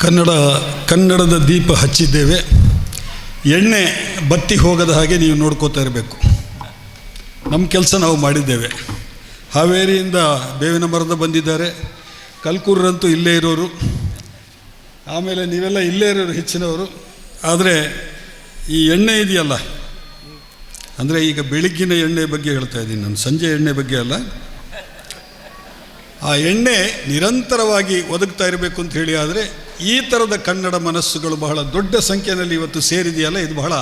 ಕನ್ನಡ, ಕನ್ನಡದ ದೀಪ ಹಚ್ಚಿದ್ದೇವೆ. ಎಣ್ಣೆ ಬತ್ತಿ ಹೋಗದ ಹಾಗೆ ನೀವು ನೋಡ್ಕೋತಾ ಇರಬೇಕು. ನಮ್ಮ ಕೆಲಸ ನಾವು ಮಾಡಿದ್ದೇವೆ. ಹಾವೇರಿಯಿಂದ ಬೇವಿನ ಮರದ ಬಂದಿದ್ದಾರೆ. ಕಲ್ಕೂರಂತೂ ಇಲ್ಲೇ ಇರೋರು. ಆಮೇಲೆ ನೀವೆಲ್ಲ ಇಲ್ಲೇ ಇರೋರು ಹೆಚ್ಚಿನವರು. ಆದರೆ ಈ ಎಣ್ಣೆ ಇದೆಯಲ್ಲ? ಅಂದರೆ ಈಗ ಬೆಳಗ್ಗಿನ ಎಣ್ಣೆ ಬಗ್ಗೆ ಹೇಳ್ತಾ ಇದ್ದೀನಿ ನಾನು. ಸಂಜೆ ಎಣ್ಣೆ ಬಗ್ಗೆ ಅಲ್ಲ. ಆ ಎಣ್ಣೆ ನಿರಂತರವಾಗಿ ಒದಗ್ತಾ ಇರಬೇಕು ಅಂತ ಹೇಳಿ ಆದರೆ ಈ ಥರದ ಕನ್ನಡ ಮನಸ್ಸುಗಳು ಬಹಳ ದೊಡ್ಡ ಸಂಖ್ಯೆಯಲ್ಲಿ ಇವತ್ತು ಸೇರಿದೆಯಲ್ಲ, ಇದು ಬಹಳ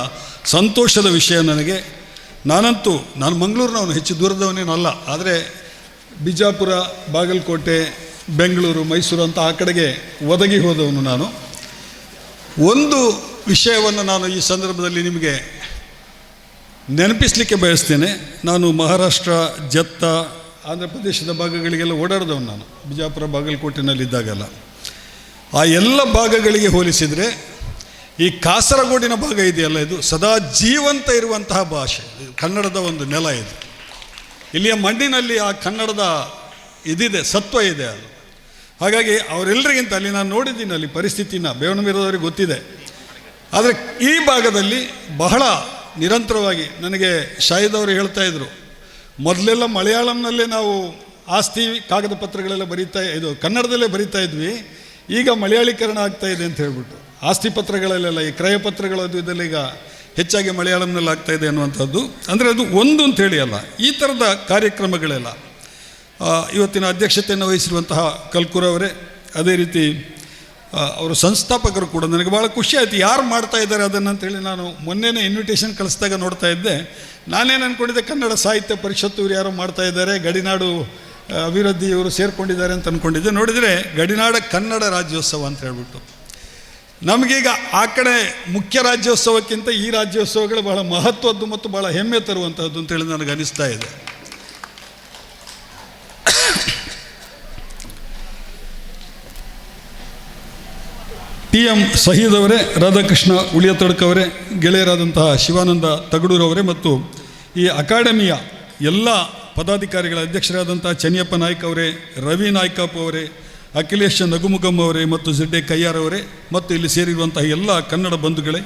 ಸಂತೋಷದ ವಿಷಯ ನನಗೆ. ನಾನಂತೂ, ನಾನು ಮಂಗಳೂರಿನವನು, ಹೆಚ್ಚು ದೂರದವನೇನಲ್ಲ ಆದರೆ ಬಿಜಾಪುರ, ಬಾಗಲಕೋಟೆ, ಬೆಂಗಳೂರು, ಮೈಸೂರು ಅಂತ ಆ ಕಡೆಗೆ ಒದಗಿ ಹೋದವನು ನಾನು. ಒಂದು ವಿಷಯವನ್ನು ನಾನು ಈ ಸಂದರ್ಭದಲ್ಲಿ ನಿಮಗೆ ನೆನಪಿಸಲಿಕ್ಕೆ ಬಯಸ್ತೇನೆ. ನಾನು ಮಹಾರಾಷ್ಟ್ರ, ಜತ್ತ, ಆಂಧ್ರ ಪ್ರದೇಶದ ಭಾಗಗಳಿಗೆಲ್ಲ ಓಡಾಡಿದವನು ನಾನು, ಬಿಜಾಪುರ, ಬಾಗಲಕೋಟೆನಲ್ಲಿದ್ದಾಗೆಲ್ಲ. ಆ ಎಲ್ಲ ಭಾಗಗಳಿಗೆ ಹೋಲಿಸಿದರೆ ಈ ಕಾಸರಗೋಡಿನ ಭಾಗ ಇದೆಯಲ್ಲ ಇದು? ಸದಾ ಜೀವಂತ ಇರುವಂತಹ ಭಾಷೆ. ಕನ್ನಡದ ಒಂದು ನೆಲ ಇದು. ಇಲ್ಲಿಯ ಮಣ್ಣಿನಲ್ಲಿ ಆ ಕನ್ನಡದ ಇದಿದೆ, ಸತ್ವ ಇದೆ ಅದು. ಹಾಗಾಗಿ ಅವರೆಲ್ಲರಿಗಿಂತ ಅಲ್ಲಿ ನಾನು ನೋಡಿದ್ದೀನಿ, ಅಲ್ಲಿ ಪರಿಸ್ಥಿತಿನ ಬೇವಣಮೀರದವ್ರಿಗೆ ಗೊತ್ತಿದೆ. ಆದರೆ ಈ ಭಾಗದಲ್ಲಿ ಬಹಳ ನಿರಂತರವಾಗಿ ನನಗೆ ಶಾಹಿದವರು ಹೇಳ್ತಾ ಇದ್ದರು ಮೊದಲೆಲ್ಲ ಮಲಯಾಳಂನಲ್ಲೇ ನಾವು ಆಸ್ತಿ ಕಾಗದ ಪತ್ರಗಳೆಲ್ಲ ಬರೀತಾ, ಇದು ಕನ್ನಡದಲ್ಲೇ ಬರೀತಾ ಇದ್ವಿ. ಈಗ ಮಲಯಾಳೀಕರಣ ಆಗ್ತಾ ಇದೆ ಅಂತ ಹೇಳ್ಬಿಟ್ಟು, ಆಸ್ತಿ ಪತ್ರಗಳಲ್ಲೆಲ್ಲ ಈ ಕ್ರಯ ಪತ್ರಗಳ ಇದರಲ್ಲಿ ಈಗ ಹೆಚ್ಚಾಗಿ ಮಲಯಾಳಂನಲ್ಲಿ ಆಗ್ತಾ ಇದೆ ಅನ್ನುವಂಥದ್ದು. ಅಂದರೆ ಅದು ಒಂದು ಅಂತ ಹೇಳಿ ಅಲ್ಲ, ಈ ಥರದ ಕಾರ್ಯಕ್ರಮಗಳೆಲ್ಲ. ಇವತ್ತಿನ ಅಧ್ಯಕ್ಷತೆಯನ್ನು ವಹಿಸಿರುವಂತಹ ಕಲ್ಕೂರವರೇ ಅದೇ ರೀತಿ ಅವರು ಸಂಸ್ಥಾಪಕರು ಕೂಡ ನನಗೆ ಭಾಳ ಖುಷಿ ಆಯಿತು. ಯಾರು ಮಾಡ್ತಾ ಇದ್ದಾರೆ ಅದನ್ನು ಅಂತೇಳಿ ನಾನು ಮೊನ್ನೆನೇ ಇನ್ವಿಟೇಷನ್ ಕಳಿಸಿದಾಗ ನೋಡ್ತಾ ಇದ್ದೆ. ನಾನೇನು ಅಂದ್ಕೊಂಡಿದ್ದೆ ಕನ್ನಡ ಸಾಹಿತ್ಯ ಪರಿಷತ್ತು ಇವರು ಯಾರೋ ಮಾಡ್ತಾ ಇದ್ದಾರೆ, ಗಡಿನಾಡು ಆ, ಅಭಿವೃದ್ಧಿ ಇವರು ಸೇರಿಕೊಂಡಿದ್ದಾರೆ ಅಂತ ಅಂದ್ಕೊಂಡಿದ್ದೆ ನೋಡಿದರೆ ಗಡಿನಾಡ ಕನ್ನಡ ರಾಜ್ಯೋತ್ಸವ ಅಂತ ಹೇಳ್ಬಿಟ್ಟು. ನಮಗೀಗ ಆ ಕಡೆ ಮುಖ್ಯ ರಾಜ್ಯೋತ್ಸವಕ್ಕಿಂತ ಈ ರಾಜ್ಯೋತ್ಸವಗಳು ಬಹಳ ಮಹತ್ವದ್ದು ಮತ್ತು ಬಹಳ ಹೆಮ್ಮೆ ತರುವಂಥದ್ದು ಅಂತೇಳಿ ನನಗೆ ಅನಿಸ್ತಾ ಇದೆ. ಟಿ ಎಂ ಸಹೀದ್ ಅವರೇ ರಾಧಾಕೃಷ್ಣ ಉಳಿಯತಡ್ಕವರೇ ಗೆಳೆಯರಾದಂತಹ ಶಿವಾನಂದ ತಗಡೂರವರೇ ಮತ್ತು ಈ ಅಕಾಡೆಮಿಯ ಎಲ್ಲ ಪದಾಧಿಕಾರಿಗಳ ಅಧ್ಯಕ್ಷರಾದಂಥ ಚನ್ನಿಯಪ್ಪ ನಾಯ್ಕ ಅವರೇ, ರವಿ ನಾಯ್ಕಪ್ಪ ಅವರೇ, ಅಖಿಲೇಶ್ ನಗುಮುಗಮ್ ಅವರೇ ಮತ್ತು ಜಿಡ್ಡೆ ಕಯ್ಯಾರ್ ಅವರೇ ಮತ್ತು ಇಲ್ಲಿ ಸೇರಿರುವಂತಹ ಎಲ್ಲ ಕನ್ನಡ ಬಂಧುಗಳೇ,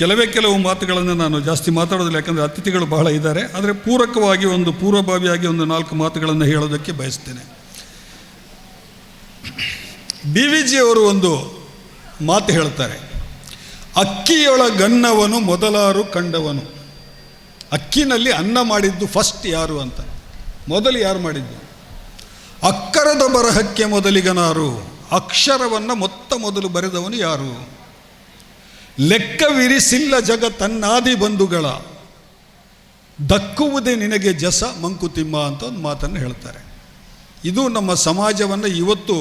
ಕೆಲವೇ ಕೆಲವು ಮಾತುಗಳನ್ನು ನಾನು ಜಾಸ್ತಿ ಮಾತಾಡೋದಿಲ್ಲ, ಯಾಕಂದರೆ ಅತಿಥಿಗಳು ಬಹಳ ಇದ್ದಾರೆ. ಆದರೆ ಪೂರಕವಾಗಿ ಒಂದು ಪೂರ್ವಭಾವಿಯಾಗಿ ಒಂದು ನಾಲ್ಕು ಮಾತುಗಳನ್ನು ಹೇಳೋದಕ್ಕೆ ಬಯಸ್ತೇನೆ. ಬಿ ವಿ ಜಿ ಅವರು ಒಂದು ಮಾತು ಹೇಳ್ತಾರೆ, ಅಕ್ಕಿಯೊಳ ಗನ್ನವನು ಮೊದಲಾರು ಕಂಡವನು. ಅಕ್ಕಿನಲ್ಲಿ ಅನ್ನ ಮಾಡಿದ್ದು ಫಸ್ಟ್ ಯಾರು ಅಂತ? ಮೊದಲು ಯಾರು ಮಾಡಿದ್ದು? ಅಕ್ಕರದ ಬರಹಕ್ಕೆ ಮೊದಲಿಗನಾರು. ಅಕ್ಷರವನ್ನು ಮೊತ್ತ ಮೊದಲು ಬರೆದವನು ಯಾರು? ಲೆಕ್ಕವಿರಿಸಿಲ್ಲ ಜಗ ತನ್ನಾದಿ ಬಂಧುಗಳ. ದಕ್ಕುವುದೇ ನಿನಗೆ ಜಸ ಮಂಕುತಿಮ್ಮ ಅಂತ ಒಂದು ಮಾತನ್ನು ಹೇಳ್ತಾರೆ. ಇದು ನಮ್ಮ ಸಮಾಜವನ್ನು ಇವತ್ತು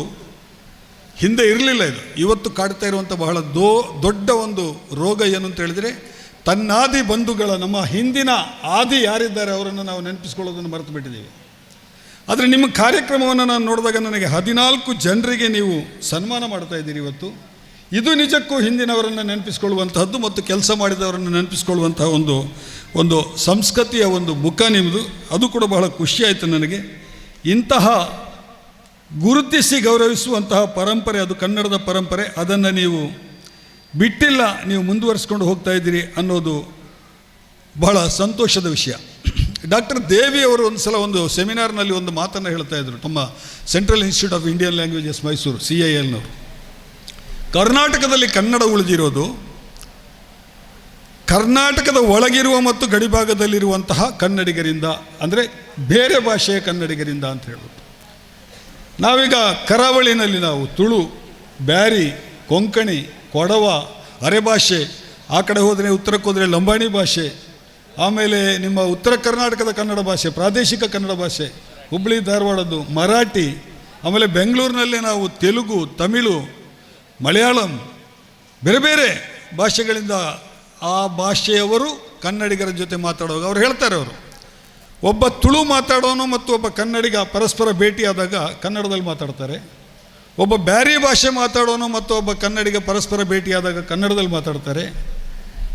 ಹಿಂದೆ ಇರಲಿಲ್ಲ ಇದು. ಇವತ್ತು ಕಾಡ್ತಾ ಇರುವಂಥ ಬಹಳ ದೋ, ದೊಡ್ಡ ಒಂದು ರೋಗ ಏನು ಅಂತ ಹೇಳಿದರೆ ತನ್ನಾದಿ ಬಂಧುಗಳ, ನಮ್ಮ ಹಿಂದಿನ ಆದಿ ಯಾರಿದ್ದಾರೆ ಅವರನ್ನು ನಾವು ನೆನಪಿಸ್ಕೊಳ್ಳೋದನ್ನು ಮರೆತು ಬಿಟ್ಟಿದ್ದೀವಿ ಆದರೆ ನಿಮ್ಮ ಕಾರ್ಯಕ್ರಮವನ್ನು ನಾನು ನೋಡಿದಾಗ ನನಗೆ ಹದಿನಾಲ್ಕು ಜನರಿಗೆ ನೀವು ಸನ್ಮಾನ ಮಾಡ್ತಾ ಇದ್ದೀರಿ ಇವತ್ತು. ಇದು ನಿಜಕ್ಕೂ ಹಿಂದಿನವರನ್ನು ನೆನಪಿಸ್ಕೊಳ್ಳುವಂತಹದ್ದು ಮತ್ತು ಕೆಲಸ ಮಾಡಿದವರನ್ನು ನೆನಪಿಸ್ಕೊಳ್ಳುವಂತಹ ಒಂದು ಒಂದು ಸಂಸ್ಕೃತಿಯ ಒಂದು ಮುಖ ನಿಮ್ಮದು ಅದು ಕೂಡ ಬಹಳ ಖುಷಿಯಾಯಿತು ನನಗೆ. ಇಂತಹ ಗುರುತಿಸಿ ಗೌರವಿಸುವಂತಹ ಪರಂಪರೆ, ಅದು ಕನ್ನಡದ ಪರಂಪರೆ, ಅದನ್ನು ನೀವು ಬಿಟ್ಟಿಲ್ಲ, ನೀವು ಮುಂದುವರಿಸ್ಕೊಂಡು ಹೋಗ್ತಾ ಇದ್ದೀರಿ ಅನ್ನೋದು ಬಹಳ ಸಂತೋಷದ ವಿಷಯ. ಡಾಕ್ಟರ್ ದೇವಿ ಅವರು ಒಂದು ಸಲ ಒಂದು ಸೆಮಿನಾರ್ನಲ್ಲಿ ಒಂದು ಮಾತನ್ನು ಹೇಳ್ತಾ ಇದ್ರು ತಮ್ಮ Central Institute of Indian Languages Mysuru, C I ಎಲ್ನವರು ಕರ್ನಾಟಕದಲ್ಲಿ ಕನ್ನಡ ಉಳಿದಿರೋದು, ಕರ್ನಾಟಕದ ಒಳಗಿರುವ ಮತ್ತು ಗಡಿಭಾಗದಲ್ಲಿರುವಂತಹ ಕನ್ನಡಿಗರಿಂದ, ಅಂದರೆ ಬೇರೆ ಭಾಷೆಯ ಕನ್ನಡಿಗರಿಂದ ಅಂತ ಹೇಳ್ಬೋದು. ನಾವೀಗ ಕರಾವಳಿನಲ್ಲಿ ನಾವು ತುಳು, ಬ್ಯಾರಿ, ಕೊಂಕಣಿ ಕೊಡವ ಅರೆಭಾಷೆ ಆ ಕಡೆ ಹೋದರೆ ಉತ್ತರಕ್ಕೆ ಹೋದರೆ ಲಂಬಾಣಿ ಭಾಷೆ, ಆಮೇಲೆ ನಿಮ್ಮ ಉತ್ತರ ಕರ್ನಾಟಕದ ಕನ್ನಡ ಭಾಷೆ, ಪ್ರಾದೇಶಿಕ ಕನ್ನಡ ಭಾಷೆ ಹುಬ್ಬಳ್ಳಿ ಧಾರವಾಡದ್ದು ಮರಾಠಿ, ಆಮೇಲೆ ಬೆಂಗಳೂರಿನಲ್ಲೇ ನಾವು ತೆಲುಗು, ತಮಿಳು, ಮಲಯಾಳಂ, ಬೇರೆ ಬೇರೆ ಭಾಷೆಗಳಿಂದ ಆ ಭಾಷೆಯವರು ಕನ್ನಡಿಗರ ಜೊತೆ ಮಾತಾಡುವಾಗ ಅವ್ರು ಹೇಳ್ತಾರೆ ಅವರು. ಒಬ್ಬ ತುಳು ಮಾತಾಡೋನು ಮತ್ತು ಒಬ್ಬ ಕನ್ನಡಿಗ ಪರಸ್ಪರ ಭೇಟಿಯಾದಾಗ ಕನ್ನಡದಲ್ಲಿ ಮಾತಾಡ್ತಾರೆ. ಒಬ್ಬ ಬ್ಯಾರಿ ಭಾಷೆ ಮಾತಾಡೋನು ಮತ್ತು ಒಬ್ಬ ಕನ್ನಡಿಗ ಪರಸ್ಪರ ಭೇಟಿಯಾದಾಗ ಕನ್ನಡದಲ್ಲಿ ಮಾತಾಡ್ತಾರೆ.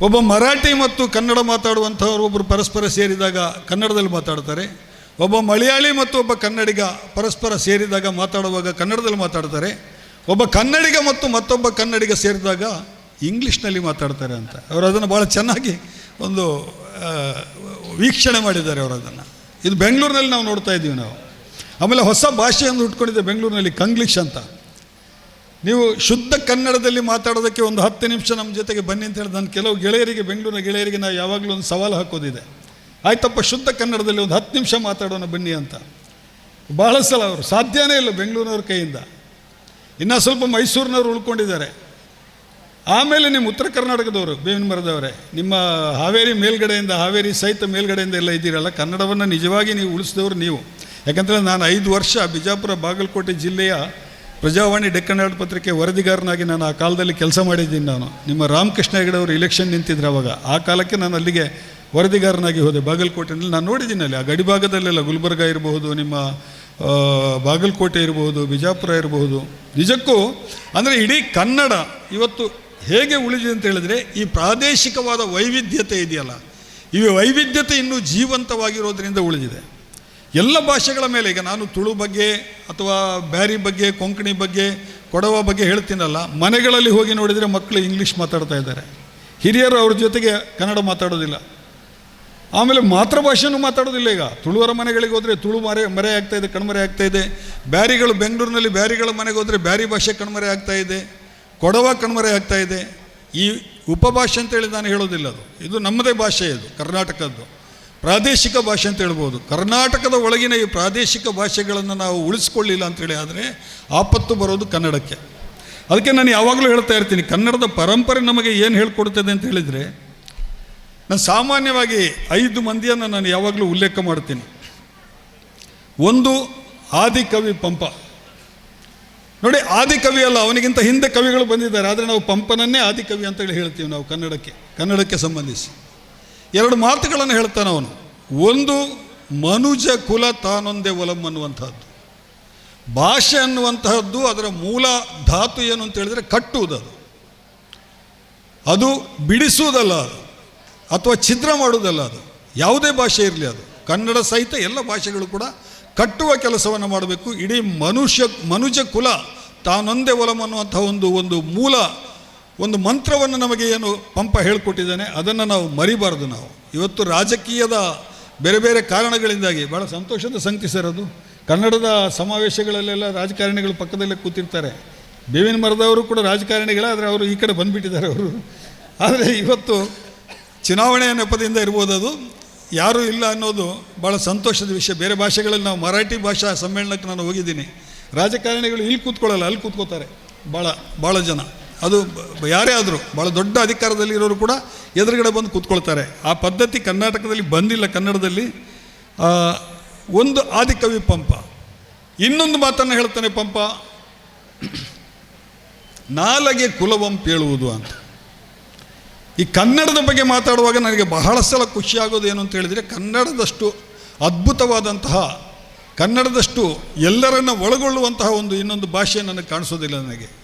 ಒಬ್ಬ ಮರಾಠಿ ಮತ್ತು ಕನ್ನಡ ಮಾತಾಡುವಂಥವ್ರು ಒಬ್ಬರು ಪರಸ್ಪರ ಸೇರಿದಾಗ ಕನ್ನಡದಲ್ಲಿ ಮಾತಾಡ್ತಾರೆ. ಒಬ್ಬ ಮಲಯಾಳಿ ಮತ್ತು ಒಬ್ಬ ಕನ್ನಡಿಗ ಪರಸ್ಪರ ಸೇರಿದಾಗ ಮಾತಾಡುವಾಗ ಕನ್ನಡದಲ್ಲಿ ಮಾತಾಡ್ತಾರೆ. ಒಬ್ಬ ಕನ್ನಡಿಗ ಮತ್ತು ಮತ್ತೊಬ್ಬ ಕನ್ನಡಿಗ ಸೇರಿದಾಗ ಇಂಗ್ಲೀಷ್ನಲ್ಲಿ ಮಾತಾಡ್ತಾರೆ ಅಂತ. ಅವರು ಅದನ್ನು ಭಾಳ ಚೆನ್ನಾಗಿ ಒಂದು ವೀಕ್ಷಣೆ ಮಾಡಿದ್ದಾರೆ ಅವರು ಅದನ್ನು. ಇದು ಬೆಂಗಳೂರಿನಲ್ಲಿ ನಾವು ನೋಡ್ತಾ ಇದ್ದೀವಿ ನಾವು. ಆಮೇಲೆ ಹೊಸ ಭಾಷೆಯನ್ನು ಹುಟ್ಕೊಂಡಿದೆ ಬೆಂಗಳೂರಿನಲ್ಲಿ ಕಂಗ್ಲಿಷ್ ಅಂತ. ನೀವು ಶುದ್ಧ ಕನ್ನಡದಲ್ಲಿ ಮಾತಾಡೋದಕ್ಕೆ ಒಂದು ಹತ್ತು ನಿಮಿಷ ನಮ್ಮ ಜೊತೆಗೆ ಬನ್ನಿ ಅಂತ ಹೇಳಿ ನಾನು ಕೆಲವು ಗೆಳೆಯರಿಗೆ, ಬೆಂಗಳೂರಿನ ಗೆಳೆಯರಿಗೆ ನಾವು ಯಾವಾಗಲೂ ಒಂದು ಸವಾಲು ಹಾಕೋದಿದೆ. ಆಯ್ತಪ್ಪ, ಶುದ್ಧ ಕನ್ನಡದಲ್ಲಿ ಒಂದು ಹತ್ತು ನಿಮಿಷ ಮಾತಾಡೋಣ ಬನ್ನಿ ಅಂತ. ಭಾಳ ಸಲ ಅವರು, ಸಾಧ್ಯನೇ ಇಲ್ಲ ಬೆಂಗಳೂರಿನವ್ರ ಕೈಯಿಂದ. ಇನ್ನೂ ಸ್ವಲ್ಪ ಮೈಸೂರಿನವ್ರು ಉಳ್ಕೊಂಡಿದ್ದಾರೆ. ಆಮೇಲೆ ನಿಮ್ಮ ಉತ್ತರ ಕರ್ನಾಟಕದವರು ಬೇವಿನ ಮರದವರೇ ನಿಮ್ಮ ಹಾವೇರಿ ಮೇಲ್ಗಡೆಯಿಂದ, ಹಾವೇರಿ ಸಹಿತ ಮೇಲ್ಗಡೆಯಿಂದ ಎಲ್ಲ ಇದ್ದೀರಲ್ಲ, ಕನ್ನಡವನ್ನು ನಿಜವಾಗಿ ನೀವು ಉಳಿಸಿದವರು ನೀವು. ಯಾಕಂದರೆ ನಾನು ಐದು ವರ್ಷ ಬಿಜಾಪುರ ಬಾಗಲಕೋಟೆ ಜಿಲ್ಲೆಯ ಪ್ರಜಾವಾಣಿ ಡೆಕ್ಕನಾಡು ಪತ್ರಿಕೆ ವರದಿಗಾರನಾಗಿ ನಾನು ಆ ಕಾಲದಲ್ಲಿ ಕೆಲಸ ಮಾಡಿದ್ದೀನಿ ನಾನು. ನಿಮ್ಮ ರಾಮಕೃಷ್ಣ ಹೆಗಡೆ ಅವರು ಇಲೆಕ್ಷನ್ ನಿಂತಿದ್ರು ಅವಾಗ. ಆ ಕಾಲಕ್ಕೆ ನಾನು ಅಲ್ಲಿಗೆ ವರದಿಗಾರನಾಗಿ ಹೋದೆ. ಬಾಗಲಕೋಟೆನಲ್ಲಿ ನಾನು ನೋಡಿದ್ದೀನಿ ಅಲ್ಲಿ. ಆ ಗಡಿಭಾಗದಲ್ಲೆಲ್ಲ ಗುಲ್ಬರ್ಗ ಇರಬಹುದು, ನಿಮ್ಮ ಬಾಗಲಕೋಟೆ ಇರಬಹುದು, ಬಿಜಾಪುರ ಇರಬಹುದು. ನಿಜಕ್ಕೂ, ಅಂದರೆ ಇಡೀ ಕನ್ನಡ ಇವತ್ತು ಹೇಗೆ ಉಳಿದಿದೆ ಅಂತ ಹೇಳಿದ್ರೆ ಈ ಪ್ರಾದೇಶಿಕವಾದ ವೈವಿಧ್ಯತೆ ಇದೆಯಲ್ಲ. ಈ ವೈವಿಧ್ಯತೆ ಇನ್ನೂ ಜೀವಂತವಾಗಿರೋದ್ರಿಂದ ಉಳಿದಿದೆ. ಎಲ್ಲ ಭಾಷೆಗಳ ಮೇಲೆ ಈಗ ನಾನು ತುಳು ಬಗ್ಗೆ ಅಥವಾ ಬ್ಯಾರಿ ಬಗ್ಗೆ, ಕೊಂಕಣಿ ಬಗ್ಗೆ, ಕೊಡವ ಬಗ್ಗೆ ಹೇಳ್ತೀನಲ್ಲ, ಮನೆಗಳಲ್ಲಿ ಹೋಗಿ ನೋಡಿದರೆ ಮಕ್ಕಳು ಇಂಗ್ಲೀಷ್ ಮಾತಾಡ್ತಾ ಇದ್ದಾರೆ. ಹಿರಿಯರು ಅವ್ರ ಜೊತೆಗೆ ಕನ್ನಡ ಮಾತಾಡೋದಿಲ್ಲ. ಆಮೇಲೆ ಮಾತೃಭಾಷೆನೂ ಮಾತಾಡೋದಿಲ್ಲ ಈಗ. ತುಳುವರ ಮನೆಗಳಿಗೆ ಹೋದರೆ ತುಳು ಮರೆ ಮರೆ ಆಗ್ತಾ ಇದೆ, ಕಣ್ಮರೆ ಆಗ್ತಾ ಇದೆ. ಬ್ಯಾರಿಗಳು ಬೆಂಗಳೂರಿನಲ್ಲಿ ಬ್ಯಾರಿಗಳ ಮನೆಗೆ ಹೋದರೆ ಬ್ಯಾರಿ ಭಾಷೆ ಕಣ್ಮರೆ ಆಗ್ತಾ ಇದೆ, ಕೊಡವ ಕಣ್ಮರೆ ಆಗ್ತಾ ಇದೆ. ಈ ಉಪಭಾಷೆ ಅಂತೇಳಿ ನಾನು ಹೇಳೋದಿಲ್ಲ ಅದು. ಇದು ನಮ್ಮದೇ ಭಾಷೆ ಇದು, ಕರ್ನಾಟಕದ್ದು. ಪ್ರಾದೇಶಿಕ ಭಾಷೆ ಅಂತ ಹೇಳ್ಬೋದು. ಕರ್ನಾಟಕದ ಒಳಗಿನ ಈ ಪ್ರಾದೇಶಿಕ ಭಾಷೆಗಳನ್ನು ನಾವು ಉಳಿಸ್ಕೊಳ್ಳಿಲ್ಲ ಅಂತೇಳಿ ಆದರೆ ಆಪತ್ತು ಬರೋದು ಕನ್ನಡಕ್ಕೆ. ಅದಕ್ಕೆ ನಾನು ಯಾವಾಗಲೂ ಹೇಳ್ತಾ ಇರ್ತೀನಿ, ಕನ್ನಡದ ಪರಂಪರೆ ನಮಗೆ ಏನು ಹೇಳ್ಕೊಡ್ತದೆ ಅಂತ ಹೇಳಿದರೆ, ನಾನು ಸಾಮಾನ್ಯವಾಗಿ ಐದು ಮಂದಿಯನ್ನು ನಾನು ಯಾವಾಗಲೂ ಉಲ್ಲೇಖ ಮಾಡ್ತೀನಿ. ಒಂದು ಆದಿಕವಿ ಪಂಪ. ನೋಡಿ ಆದಿಕವಿ ಅಲ್ಲ, ಅವನಿಗಿಂತ ಹಿಂದೆ ಕವಿಗಳು ಬಂದಿದ್ದಾರೆ, ಆದರೆ ನಾವು ಪಂಪನನ್ನೇ ಆದಿಕವಿ ಅಂತೇಳಿ ಹೇಳ್ತೀವಿ ನಾವು ಕನ್ನಡಕ್ಕೆ ಕನ್ನಡಕ್ಕೆ ಸಂಬಂಧಿಸಿ. ಎರಡು ಮಾತುಗಳನ್ನು ಹೇಳ್ತಾನೆ ಅವನು. ಒಂದು, ಮನುಜ ಕುಲ ತಾನೊಂದೇ ಒಲಂ ಅನ್ನುವಂಥದ್ದು. ಭಾಷೆ ಅನ್ನುವಂತಹದ್ದು ಅದರ ಮೂಲ ಧಾತು ಏನು ಅಂತ ಹೇಳಿದರೆ ಕಟ್ಟುವುದು ಅದು. ಅದು ಬಿಡಿಸುವುದಲ್ಲ ಅದು. ಅಥವಾ ಛಿದ್ರ ಮಾಡುವುದಲ್ಲ ಅದು. ಯಾವುದೇ ಭಾಷೆ ಇರಲಿ ಅದು. ಕನ್ನಡ ಸಹಿತ ಎಲ್ಲ ಭಾಷೆಗಳು ಕೂಡ ಕಟ್ಟುವ ಕೆಲಸವನ್ನು ಮಾಡಬೇಕು. ಇಡೀ ಮನುಷ್ಯ, ಮನುಜ ಕುಲ ತಾನೊಂದೇ ಒಲಂ ಅನ್ನುವಂಥ ಒಂದು ಒಂದು ಮೂಲ ಒಂದು ಮಂತ್ರವನ್ನು ನಮಗೆ ಏನು ಪಂಪ ಹೇಳಿಕೊಟ್ಟಿದ್ದಾನೆ, ಅದನ್ನು ನಾವು ಮರಿಬಾರ್ದು ನಾವು. ಇವತ್ತು ರಾಜಕೀಯದ ಬೇರೆ ಬೇರೆ ಕಾರಣಗಳಿಂದಾಗಿ ಭಾಳ ಸಂತೋಷದ ಸಂಗತಿ ಸರ್ ಅದು. ಕನ್ನಡದ ಸಮಾವೇಶಗಳಲ್ಲೆಲ್ಲ ರಾಜಕಾರಣಿಗಳು ಪಕ್ಕದಲ್ಲೇ ಕೂತಿರ್ತಾರೆ. ಬೇವಿನ ಮರದವರು ಕೂಡ ರಾಜಕಾರಣಿಗಳ, ಆದರೆ ಅವರು ಈ ಕಡೆ ಬಂದುಬಿಟ್ಟಿದ್ದಾರೆ ಅವರು. ಆದರೆ ಇವತ್ತು ಚುನಾವಣೆಯ ನೆಪದಿಂದ ಇರ್ಬೋದು ಅದು. ಯಾರೂ ಇಲ್ಲ ಅನ್ನೋದು ಭಾಳ ಸಂತೋಷದ ವಿಷಯ. ಬೇರೆ ಭಾಷೆಗಳಲ್ಲಿ ನಾವು ಮರಾಠಿ ಭಾಷಾ ಸಮ್ಮೇಳನಕ್ಕೆ ನಾನು ಹೋಗಿದ್ದೀನಿ. ರಾಜಕಾರಣಿಗಳು ಇಲ್ಲಿ ಕೂತ್ಕೊಳ್ಳಲ್ಲ, ಅಲ್ಲಿ ಕೂತ್ಕೋತಾರೆ. ಭಾಳ ಭಾಳ ಜನ. ಅದು ಯಾರೇ ಆದರೂ ಭಾಳ ದೊಡ್ಡ ಅಧಿಕಾರದಲ್ಲಿ ಇರೋರು ಕೂಡ ಎದುರುಗಡೆ ಬಂದು ಕೂತ್ಕೊಳ್ತಾರೆ. ಆ ಪದ್ಧತಿ ಕರ್ನಾಟಕದಲ್ಲಿ ಬಂದಿಲ್ಲ ಕನ್ನಡದಲ್ಲಿ. ಒಂದು ಆದಿಕವಿ ಪಂಪ. ಇನ್ನೊಂದು ಮಾತನ್ನು ಹೇಳ್ತಾನೆ ಪಂಪ. ನಾಲಗೆ ಕುಲವಂ ಹೇಳುವುದು ಅಂತ. ಈ ಕನ್ನಡದ ಬಗ್ಗೆ ಮಾತಾಡುವಾಗ ನನಗೆ ಬಹಳ ಸಲ ಖುಷಿಯಾಗೋದು ಏನು ಅಂತ ಹೇಳಿದರೆ, ಕನ್ನಡದಷ್ಟು ಅದ್ಭುತವಾದಂತಹ, ಕನ್ನಡದಷ್ಟು ಎಲ್ಲರನ್ನ ಒಳಗೊಳ್ಳುವಂತಹ ಒಂದು ಇನ್ನೊಂದು ಭಾಷೆ ನನಗೆ ಕಾಣಿಸೋದಿಲ್ಲ ನನಗೆ.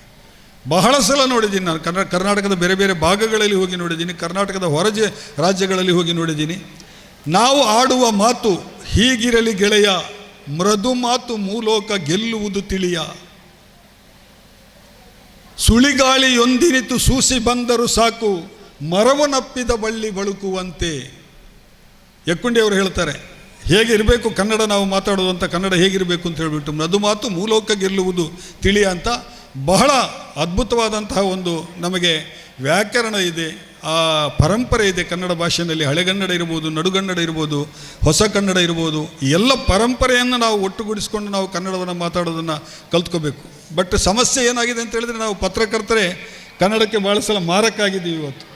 ಬಹಳ ಸಲ ನೋಡಿದ್ದೀನಿ ನಾನು. ಕನ್ನಡ ಕರ್ನಾಟಕದ ಬೇರೆ ಬೇರೆ ಭಾಗಗಳಲ್ಲಿ ಹೋಗಿ ನೋಡಿದ್ದೀನಿ. ಕರ್ನಾಟಕದ ಹೊರಜೆ ರಾಜ್ಯಗಳಲ್ಲಿ ಹೋಗಿ ನೋಡಿದ್ದೀನಿ. ನಾವು ಆಡುವ ಮಾತು, ಹೀಗಿರಲಿ ಗೆಳೆಯ, ಮೃದು ಮಾತು ಮೂಲೋಕ ಗೆಲ್ಲುವುದು ತಿಳಿಯ. ಸುಳಿಗಾಳಿಯೊಂದಿನಿತು ಸೂಸಿ ಬಂದರು ಸಾಕು ಮರವನಪ್ಪಿದ ಬಳ್ಳಿ ಬಳುಕುವಂತೆ. ಅವರು ಹೇಳ್ತಾರೆ, ಹೇಗಿರಬೇಕು ಕನ್ನಡ, ನಾವು ಮಾತಾಡೋದು ಅಂತ ಕನ್ನಡ ಹೇಗಿರಬೇಕು ಅಂತ ಹೇಳಿಬಿಟ್ಟು ಮೃದು ಮಾತು ಮೂಲೋಕ ಗೆಲ್ಲುವುದು ತಿಳಿಯ ಅಂತ ಬಹಳ ಅದ್ಭುತವಾದಂತಹ ಒಂದು ನಮಗೆ ವ್ಯಾಕರಣ ಇದೆ, ಆ ಪರಂಪರೆ ಇದೆ. ಕನ್ನಡ ಭಾಷೆಯಲ್ಲಿ ಹಳೆಗನ್ನಡ ಇರ್ಬೋದು ನಡುಗನ್ನಡ ಇರ್ಬೋದು, ಹೊಸ ಕನ್ನಡ ಇರ್ಬೋದು, ಎಲ್ಲ ಪರಂಪರೆಯನ್ನು ನಾವು ಒಟ್ಟುಗೂಡಿಸ್ಕೊಂಡು ನಾವು ಕನ್ನಡವನ್ನು ಮಾತಾಡೋದನ್ನು ಕಲ್ತ್ಕೋಬೇಕು. ಬಟ್ ಸಮಸ್ಯೆ ಏನಾಗಿದೆ ಅಂತ ಹೇಳಿದ್ರೆ ನಾವು ಪತ್ರಕರ್ತರೇ ಕನ್ನಡಕ್ಕೆ ಭಾಳ ಸಲ ಮಾರಕ್ಕಾಗಿದ್ದೀವಿ ಇವತ್ತು.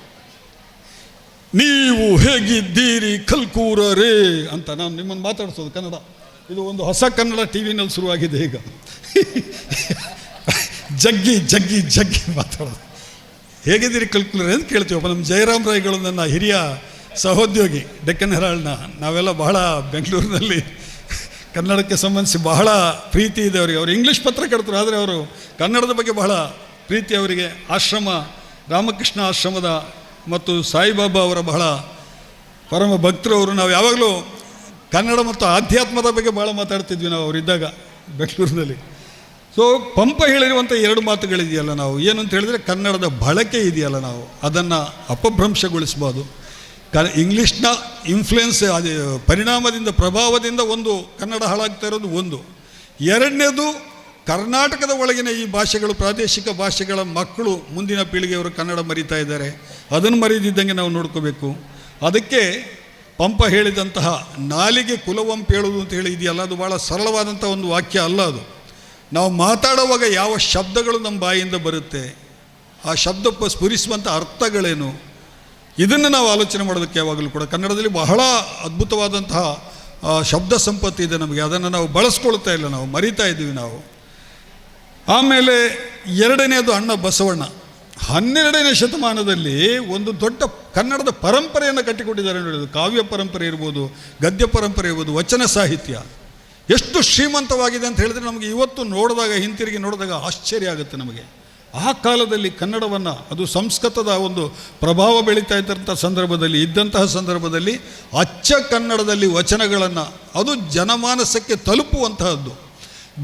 ನೀವು ಹೇಗಿದ್ದೀರಿ ಕಲ್ಕೂರರೇ ಅಂತ ನಾನು ನಿಮ್ಮನ್ನು ಮಾತಾಡಿಸೋದು ಕನ್ನಡ. ಇದು ಒಂದು ಹೊಸ ಕನ್ನಡ ಟಿ ವಿನಲ್ಲಿ ಶುರುವಾಗಿದೆ ಈಗ. ಜಗ್ಗಿ ಜಗ್ಗಿ ಜಗ್ಗಿ ಮಾತಾಡೋದು. ಹೇಗಿದ್ದೀರಿ ಕಲ್ಕುಲರಿ ಅಂತ ಕೇಳ್ತೀವಪ್ಪ ನಮ್ಮ ಜಯರಾಮ್ ರಾಯ್ಗಳು ನನ್ನ ಹಿರಿಯ ಸಹೋದ್ಯೋಗಿ ಡೆಕ್ಕನ್ ಹೆರಾಳ್ನ ನಾವೆಲ್ಲ ಬಹಳ ಬೆಂಗಳೂರಿನಲ್ಲಿ ಕನ್ನಡಕ್ಕೆ ಸಂಬಂಧಿಸಿ ಬಹಳ ಪ್ರೀತಿ ಇದೆ ಅವರಿಗೆ. ಅವರು ಇಂಗ್ಲೀಷ್ ಪತ್ರಕರ್ತರು, ಆದರೆ ಅವರು ಕನ್ನಡದ ಬಗ್ಗೆ ಬಹಳ ಪ್ರೀತಿ ಅವರಿಗೆ. ಆಶ್ರಮ, ರಾಮಕೃಷ್ಣ ಆಶ್ರಮದ ಮತ್ತು ಸಾಯಿಬಾಬಾ ಅವರ ಬಹಳ ಪರಮ ಭಕ್ತರು ಅವರು. ನಾವು ಯಾವಾಗಲೂ ಕನ್ನಡ ಮತ್ತು ಆಧ್ಯಾತ್ಮದ ಬಗ್ಗೆ ಭಾಳ ಮಾತಾಡ್ತಿದ್ವಿ ನಾವು ಅವರಿದ್ದಾಗ ಬೆಂಗಳೂರಿನಲ್ಲಿ. ಸೊ ಪಂಪ ಹೇಳಿರುವಂಥ ಎರಡು ಮಾತುಗಳಿದೆಯಲ್ಲ ನಾವು. ಏನು ಅಂತ ಹೇಳಿದ್ರೆ ಕನ್ನಡದ ಬಳಕೆ ಇದೆಯಲ್ಲ ನಾವು. ಅದನ್ನು ಅಪಭ್ರಂಶಗೊಳಿಸ್ಬೋದು. ಕ, ಇಂಗ್ಲೀಷ್ನ ಇನ್ಫ್ಲುಯೆನ್ಸ್ ಅದು, ಪರಿಣಾಮದಿಂದ, ಪ್ರಭಾವದಿಂದ ಒಂದು ಕನ್ನಡ ಹಾಳಾಗ್ತಾ ಇರೋದು ಒಂದು. ಎರಡನೇದು, ಕರ್ನಾಟಕದ ಒಳಗಿನ ಈ ಭಾಷೆಗಳು, ಪ್ರಾದೇಶಿಕ ಭಾಷೆಗಳ ಮಕ್ಕಳು ಮುಂದಿನ ಪೀಳಿಗೆಯವರು ಕನ್ನಡ ಮರಿತಾ ಇದ್ದಾರೆ. ಅದನ್ನು ಮರೀದಿದ್ದಂಗೆ ನಾವು ನೋಡ್ಕೋಬೇಕು. ಅದಕ್ಕೆ ಪಂಪ ಹೇಳಿದಂತಹ ನಾಲಿಗೆ ಕುಲವಂಪ ಹೇಳುವುದು ಅಂತ ಹೇಳಿ ಇದೆಯಲ್ಲ, ಅದು ಭಾಳ ಸರಳವಾದಂಥ ಒಂದು ವಾಕ್ಯ ಅಲ್ಲ ಅದು. ನಾವು ಮಾತಾಡುವಾಗ ಯಾವ ಶಬ್ದಗಳು ನಮ್ಮ ಬಾಯಿಂದ ಬರುತ್ತೆ, ಆ ಶಬ್ದ ಸ್ಫುರಿಸುವಂಥ ಅರ್ಥಗಳೇನು? ಇದನ್ನು ನಾವು ಆಲೋಚನೆ ಮಾಡೋದಕ್ಕೆ ಯಾವಾಗಲೂ ಕೂಡ ಕನ್ನಡದಲ್ಲಿ ಬಹಳ ಅದ್ಭುತವಾದಂತಹ ಶಬ್ದ ಸಂಪತ್ತಿ ಇದೆ ನಮಗೆ. ಅದನ್ನು ನಾವು ಬಳಸ್ಕೊಳ್ತಾ ಇಲ್ಲ ನಾವು, ಮರಿತಾ ಇದ್ದೀವಿ ನಾವು. ಆಮೇಲೆ ಎರಡನೇದು ಅಣ್ಣ ಬಸವಣ್ಣ. ಹನ್ನೆರಡನೇ ಶತಮಾನದಲ್ಲಿ ಒಂದು ದೊಡ್ಡ ಕನ್ನಡದ ಪರಂಪರೆಯನ್ನು ಕಟ್ಟಿಕೊಟ್ಟಿದ್ದಾರೆ ಕಾವ್ಯ ಪರಂಪರೆ ಇರ್ಬೋದು, ಗದ್ಯ ಪರಂಪರೆ ಇರ್ಬೋದು, ವಚನ ಸಾಹಿತ್ಯ. ಎಷ್ಟು ಶ್ರೀಮಂತವಾಗಿದೆ ಅಂತ ಹೇಳಿದ್ರೆ ನಮಗೆ ಇವತ್ತು ನೋಡಿದಾಗ, ಹಿಂತಿರುಗಿ ನೋಡಿದಾಗ ಆಶ್ಚರ್ಯ ಆಗುತ್ತೆ ನಮಗೆ. ಆ ಕಾಲದಲ್ಲಿ ಕನ್ನಡವನ್ನು, ಅದು ಸಂಸ್ಕೃತದ ಒಂದು ಪ್ರಭಾವ ಬೆಳೀತಾ ಇದ್ದಂಥ ಸಂದರ್ಭದಲ್ಲಿ, ಇದ್ದಂತಹ ಸಂದರ್ಭದಲ್ಲಿ ಅಚ್ಚ ಕನ್ನಡದಲ್ಲಿ ವಚನಗಳನ್ನು, ಅದು ಜನಮಾನಸಕ್ಕೆ ತಲುಪುವಂತಹದ್ದು.